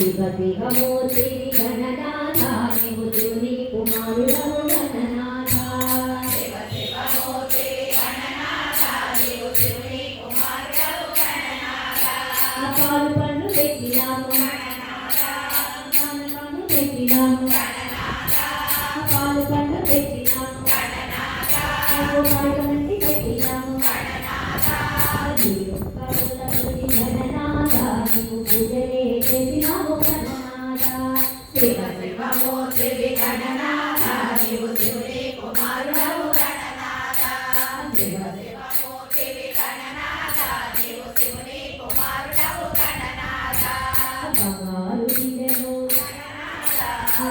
శివ శివమూర్తి గణనాథ నీవు శివుని కుమారుడవు గణనాథ పాలు పండ్లు పెట్టినాము పండ్లు పెట్టినాము పాలు పండ్లు పెట్టినాము పాలు పండి పెట్టినాము గణనాథ నీవు పూజలే చేసినాము గణనాథ శివ శివమూర్తివి గణనాథ నీవు శివుని కుమారుడవు గణనాథ శివ శివమూర్తివి గణనాథ నీవు శివుని కుమారుడవు గణనాథ బంగారు బిడ్డలు ఆ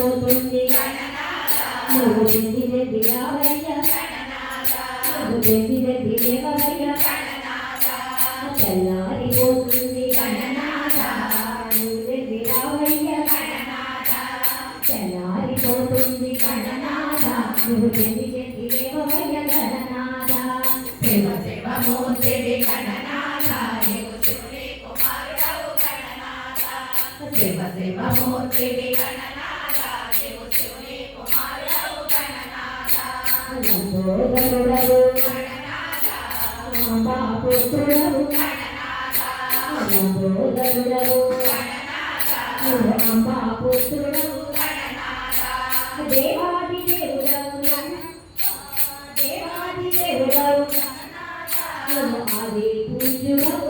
పోతుంది నువ్వు చెంది చెంది రావయ్య నువ్వు చెంది చెంది లేవయ్య తెల్లారిపోతుంది గణనాథ రావయ్య తెల్లారిపోతుంది నువ్వు లేవయ్య గణనాథ దేవాది దేవుడవు దేవాది దేవుడవు నువ్వు ఆది పూజ్యుడవు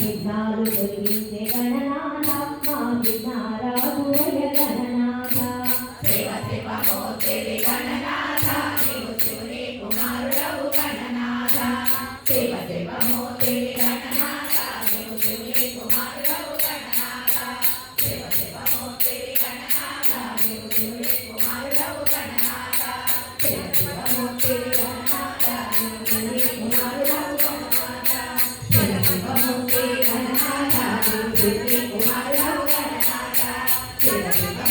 విఘ్నాలు తొలగించే గణనాథ మా విఘ్నారాజుయ గణనాథ శివ శివమూర్తివి గణనాథ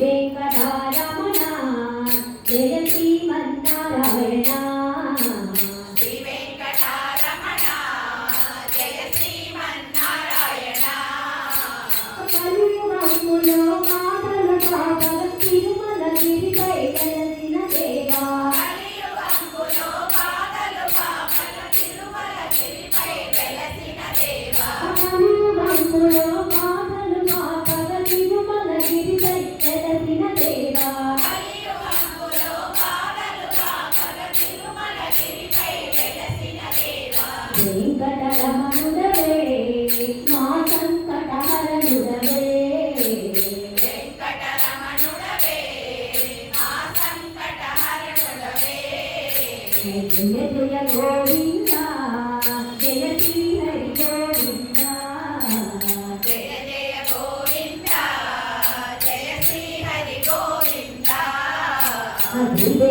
వెంకటారమ జయ జయ గోవింద జయ శ్రీ హరి గోవింద జయ జయ గోవింద జయ శ్రీ హరి గోవింద. అభివే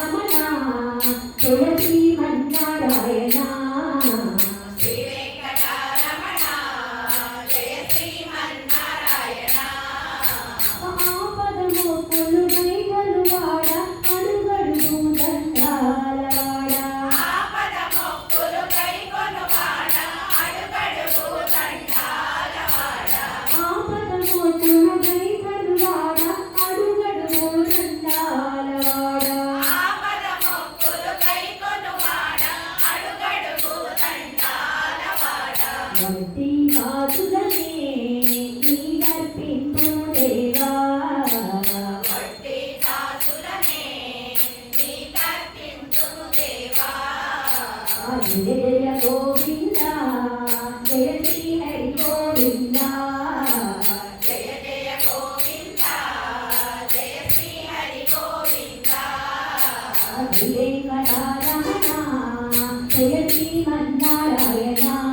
జయ గోవింద జయ శ్రీ హరి గోవింద జయ జయ గోవింద జయ శ్రీ హరి గోవింద జయ వెంకటారమణ జయ శ్రీ మన్నారాయణ.